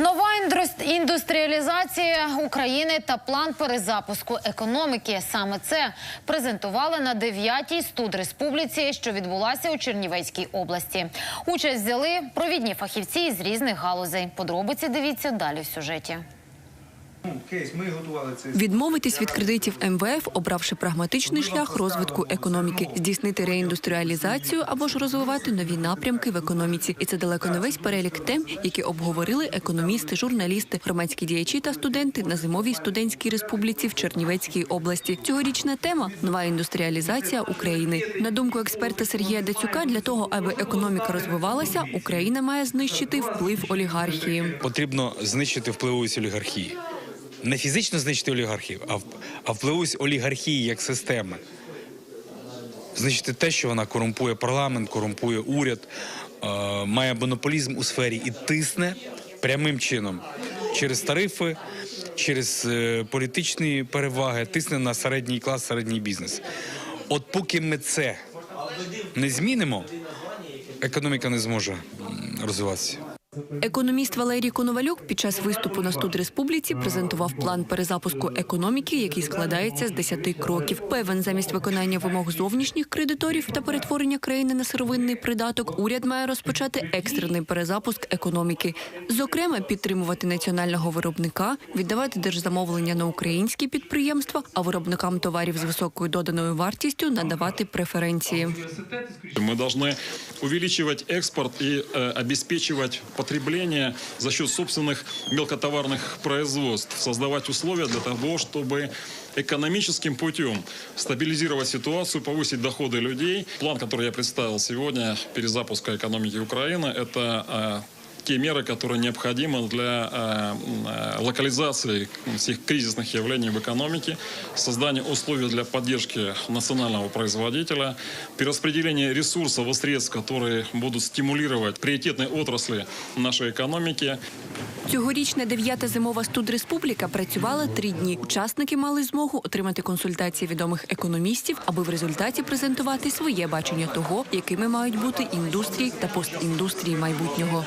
Нова індустріалізація України та план перезапуску економіки. Саме це презентували на 9-й студ республіці, що відбулася у Чернівецькій області. Участь взяли провідні фахівці з різних галузей. Подробиці дивіться далі в сюжеті. Ми готували цей Відмовитись від кредитів МВФ, обравши прагматичний шлях розвитку економіки, здійснити реіндустріалізацію або ж розвивати нові напрямки в економіці. І це далеко не весь перелік тем, які обговорили економісти, журналісти, громадські діячі та студенти на зимовій студентській республіці в Чернівецькій області. Цьогорічна тема нова індустріалізація України. На думку експерта Сергія Дацюка, для того, аби економіка розвивалася, Україна має знищити вплив олігархії. потрібно знищити впливовість олігархії. Не фізично знищити олігархів, а, а впливовість олігархії як системи. Знищити те, що вона корумпує парламент, корумпує уряд, е, має монополізм у сфері і тисне прямим чином через тарифи, через е, політичні переваги, тисне на середній клас, середній бізнес. От поки ми це не змінимо, економіка не зможе розвиватися. Економіст Валерій Коновалюк під час виступу на студ республіці презентував план перезапуску економіки, який складається з 10 кроків. Певен, замість виконання вимог зовнішніх кредиторів та перетворення країни на сировинний придаток, уряд має розпочати екстрений перезапуск економіки. Зокрема, підтримувати національного виробника, віддавати держзамовлення на українські підприємства, а виробникам товарів з високою доданою вартістю надавати преференції. Мы должны увеличивать экспорт и э, обеспечивать потребление за счет собственных мелкотоварных производств, создавать условия для того, чтобы экономическим путем стабилизировать ситуацию, повысить доходы людей. План, который я представил сегодня, перезапуска экономики Украины, это э, те меры, которые необходимы для э, м, э, локализации всех кризисных явлений в экономике, создания условий для поддержки национального производителя, перераспределения ресурсов и средств, которые будут стимулировать приоритетные отрасли нашей экономики. Цьогорічна дев'ята зимова студреспубліка працювала три дні. Учасники мали змогу отримати консультації відомих економістів, аби в результаті презентувати своє бачення того, якими мають бути індустрії та постіндустрії майбутнього.